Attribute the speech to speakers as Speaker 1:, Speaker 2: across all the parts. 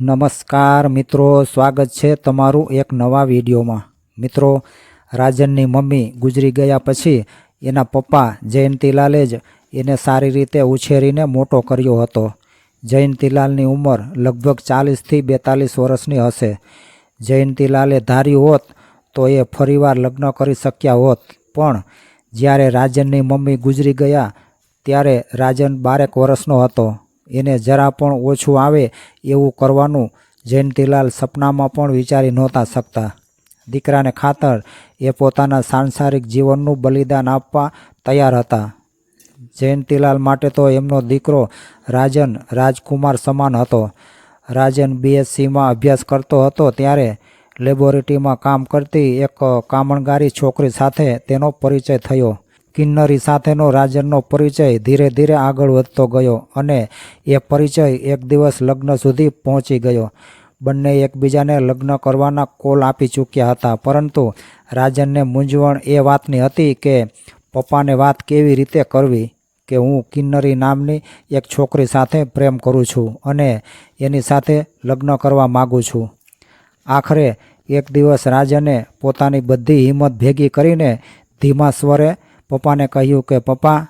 Speaker 1: નમસ્કાર મિત્રો, સ્વાગત છે તમારું એક નવા વિડીયોમાં. મિત્રો, રાજનની મમ્મી ગુજરી ગયા પછી એના પપ્પા જયંતીલાલે જ એને સારી રીતે ઉછેરીને મોટો કર્યો હતો. જયંતીલાલની ઉંમર લગભગ ચાલીસથી બેતાલીસ વર્ષની હશે. જયંતીલાલે ધાર્યું હોત તો એ ફરીવાર લગ્ન કરી શક્યા હોત, પણ જ્યારે રાજનની મમ્મી ગુજરી ગયા ત્યારે રાજન બારેક વર્ષનો હતો. એને જરા પણ ઓછું આવે એવું કરવાનું. જયંતીલાલ સપનામાં પણ વિચારી નહોતા શકતા. દીકરાને ખાતર એ પોતાના સાંસારિક જીવનનું બલિદાન આપવા તૈયાર હતા. જયંતીલાલ માટે તો એમનો દીકરો રાજન રાજકુમાર સમાન હતો. રાજન બીએસસીમાં અભ્યાસ કરતો હતો ત્યારે લેબોરેટરીમાં કામ કરતી એક કામણગારી છોકરી સાથે તેનો પરિચય થયો. કિન્નરી સાથેનો રાજનનો પરિચય ધીરે ધીરે આગળ વધતો ગયો અને એ પરિચય એક દિવસ લગ્ન સુધી પહોંચી ગયો. બંને એકબીજાને લગ્ન કરવાના કોલ આપી ચૂક્યા હતા, પરંતુ રાજનને મૂંઝવણ એ વાતની હતી કે પપ્પાને વાત કેવી રીતે કરવી કે હું કિન્નરી નામની એક છોકરી સાથે પ્રેમ કરું છું અને એની સાથે લગ્ન કરવા માગું છું. આખરે એક દિવસ રાજને પોતાની બધી હિંમત ભેગી કરીને ધીમા સ્વરે પપ્પાને કહ્યું કે, પપ્પા,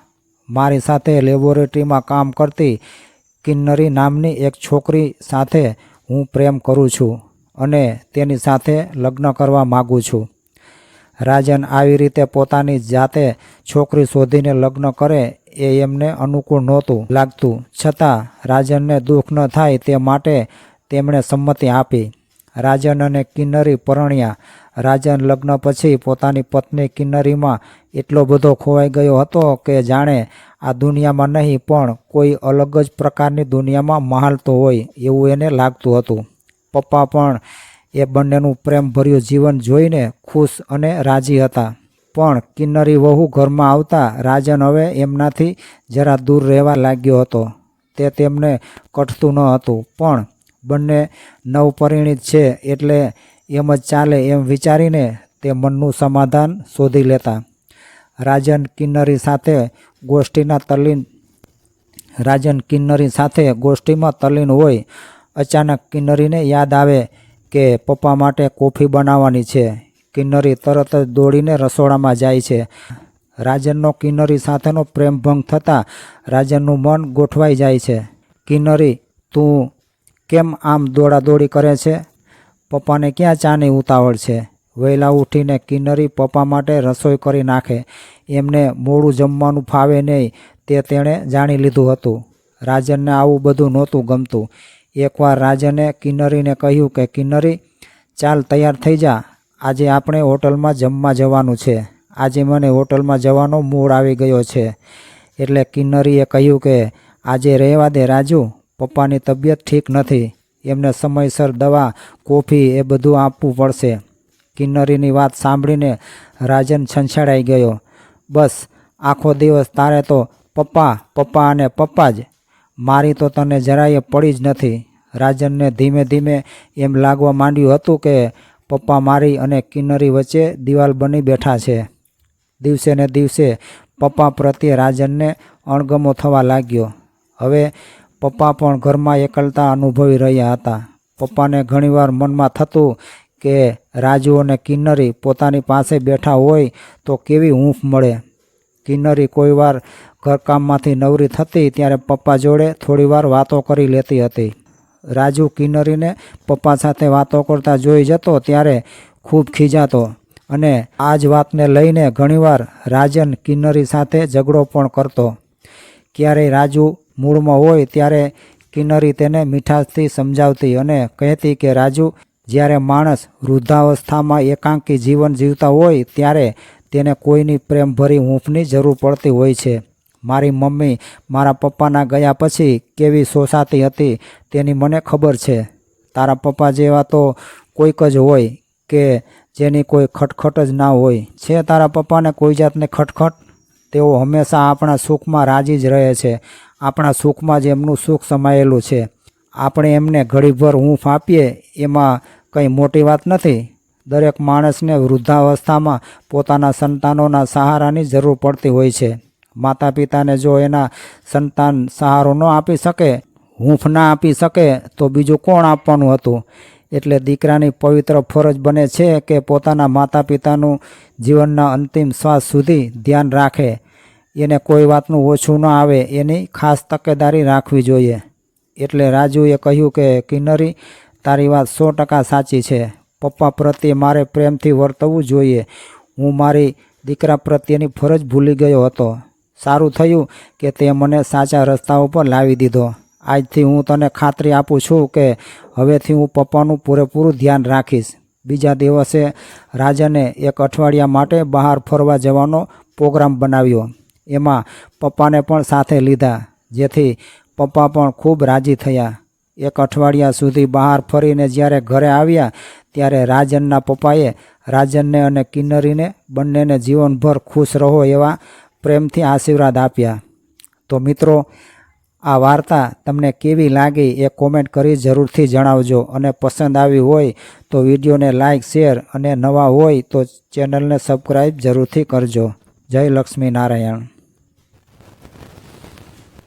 Speaker 1: મારી સાથે લેબોરેટરીમાં કામ કરતી કિન્નરી નામની એક છોકરી સાથે હું પ્રેમ કરું છું અને તેની સાથે લગ્ન કરવા માગું છું. રાજન આવી રીતે પોતાની જાતે છોકરી શોધીને લગ્ન કરે એ એમને અનુકૂળ નહોતું લાગતું. છતાં રાજનને દુઃખ ન થાય તે માટે તેમણે સંમતિ આપી. રાજન અને કિન્નરી પરણ્યા. રાજન લગ્ન પછી પોતાની પત્ની કિન્નરીમાં એટલો બધો ખોવાઈ ગયો હતો કે જાણે આ દુનિયામાં નહીં, પણ કોઈ અલગ જ પ્રકારની દુનિયામાં મહાલતો હોય એવું એને લાગતું હતું. પપ્પા પણ એ બંનેનું પ્રેમભર્યું જીવન જોઈને ખુશ અને રાજી હતા. પણ કિન્નરી વહુ ઘરમાં આવતા રાજન હવે એમનાથી જરા દૂર રહેવા લાગ્યો હતો. તે તેમને કઠતું ન હતું, પણ બંને નવપરિણીત છે એટલે એમ જ ચાલે એમ વિચારીને તે મનનું સમાધાન શોધી લેતા. રાજન કિન્નરી સાથે ગોષ્ઠીના તલ્લીન રાજન કિન્નરી સાથે ગોષ્ઠીમાં તલ્લીન હોય, અચાનક કિન્નરીને યાદ આવે કે પપ્પા માટે કોફી બનાવવાની છે. કિન્નરી તરત જ દોડીને રસોડામાં જાય છે. રાજનનો કિન્નરી સાથેનો પ્રેમભંગ થતાં રાજનનું મન ગોઠવાઈ જાય છે. કિન્નરી, તું કેમ આમ દોડાદોડી કરે છે? પપ્પાને ક્યાં ચાની ઉતાવળ છે? વહેલા ઉઠીને કિન્નરી પપ્પા માટે રસોઈ કરી નાખે. એમને મોડું જમવાનું ફાવે નહીં તે તેણે જાણી લીધું હતું. રાજનને આવું બધું નહોતું ગમતું. એકવાર રાજને કિન્નરીને કહ્યું કે, કિન્નરી, ચાલ તૈયાર થઈ જા. આજે આપણે હોટલમાં જમવા જવાનું છે. આજે મને હોટલમાં જવાનો મૂડ આવી ગયો છે. એટલે કિન્નરીએ કહ્યું કે, આજે રહેવા દે રાજુ. પપ્પાની તબિયત ઠીક નથી. એમને સમયસર દવા, કોફી એ બધું આપવું પડશે. કિન્નરીની વાત સાંભળીને રાજન છંછેડાઈ ગયો. બસ, આખો દિવસ તારે તો પપ્પા પપ્પા અને પપ્પા જ. મારી તો તને જરાય પડી જ નથી. રાજનને ધીમે ધીમે એમ લાગવા માંડ્યું હતું કે પપ્પા મારી અને કિન્નરી વચ્ચે દિવાલ બની બેઠા છે. દિવસે ને દિવસે પપ્પા પ્રત્યે રાજનને અણગમો થવા લાગ્યો. હવે પપ્પા પણ ઘરમાં એકલતા અનુભવી રહ્યા હતા. પપ્પાને ઘણીવાર મનમાં થતું કે રાજુ અને કિન્નરી પોતાની પાસે બેઠા હોય તો કેવી ઊંફ મળે. કિન્નરી કોઈવાર ઘરકામમાંથી નવરી થતી ત્યારે પપ્પા જોડે થોડીવાર વાતો કરી લેતી હતી. રાજુ કિન્નરીને પપ્પા સાથે વાતો કરતા જોઈ જતો ત્યારે ખૂબ ખીજાતો અને આ જ વાતને લઈને ઘણીવાર રાજન કિન્નરી સાથે ઝઘડો પણ કરતો. ક્યારેય રાજુ મૂળમાં હોય ત્યારે કિન્નરી તેને મીઠાશથી સમજાવતી અને કહેતી કે, રાજુ, જ્યારે માણસ વૃદ્ધાવસ્થામાં એકાંકી જીવન જીવતા હોય, ત્યારે તેને કોઈની પ્રેમભરી હૂંફની જરૂર પડતી હોય છે. મારી મમ્મી મારા પપ્પાના ગયા પછી કેવી સોસાતી હતી તેની મને ખબર છે. તારા પપ્પા જેવા તો કોઈક જ હોય કે જેની કોઈ ખટખટ જ ના હોય. છે તારા પપ્પાને કોઈ જાતને ખટખટ? તેઓ હંમેશા આપણા સુખમાં રાજી જ રહે છે. આપણા સુખમાં જ એમનું સુખ સમાયેલું છે. આપણે એમને ઘડીભર હૂંફ આપીએ, એમાં કંઈ મોટી વાત નથી. દરેક માણસને વૃદ્ધાવસ્થામાં પોતાના સંતાનોના સહારાની જરૂર પડતી હોય છે. માતા પિતાને જો એના સંતાન સહારો ન આપી શકે, હૂંફ ના આપી શકે, તો બીજું કોણ આપવાનું હતું? એટલે દીકરાની પવિત્ર ફરજ બને છે કે પોતાના માતા પિતાનું જીવનના અંતિમ શ્વાસ સુધી ધ્યાન રાખે. એને કોઈ વાતનું ઓછું ન આવે, એની ખાસ તકેદારી રાખવી જોઈએ. એટલે રાજુએ કહ્યું કે, કિન્નરી, તારી વાત સો ટકા સાચી છે. પપ્પા પ્રત્યે મારે પ્રેમથી વર્તવું જોઈએ. હું મારી દીકરા પ્રત્યેની ફરજ ભૂલી ગયો હતો. સારું થયું કે તે મને સાચા રસ્તા ઉપર લાવી દીધો. આજથી હું તને ખાતરી આપું છું કે હવેથી હું પપ્પાનું પૂરેપૂરું ધ્યાન રાખીશ. બીજા દિવસે રાજને એક અઠવાડિયા માટે બહાર ફરવા જવાનો પ્રોગ્રામ બનાવ્યો. એમાં પપ્પાને પણ સાથે લીધા, જેથી પપ્પા પણ ખૂબ રાજી થયા. એક અઠવાડિયા સુધી બહાર ફરીને જ્યારે ઘરે આવ્યા, ત્યારે રાજનના પપ્પાએ રાજનને અને કિન્નરીને બંનેને જીવનભર ખુશ રહો એવા પ્રેમથી આશીર્વાદ આપ્યા. તો મિત્રો આ વાર્તા તમને કેવી લાગી એ કોમેન્ટ કરી જરૂરથી જણાવજો. અને પસંદ આવી હોય તો વિડીયોને લાઇક શેર અને નવા હોય તો ચેનલને સબસ્ક્રાઈબ જરૂરથી કરજો. જય લક્ષ્મી નારાયણ.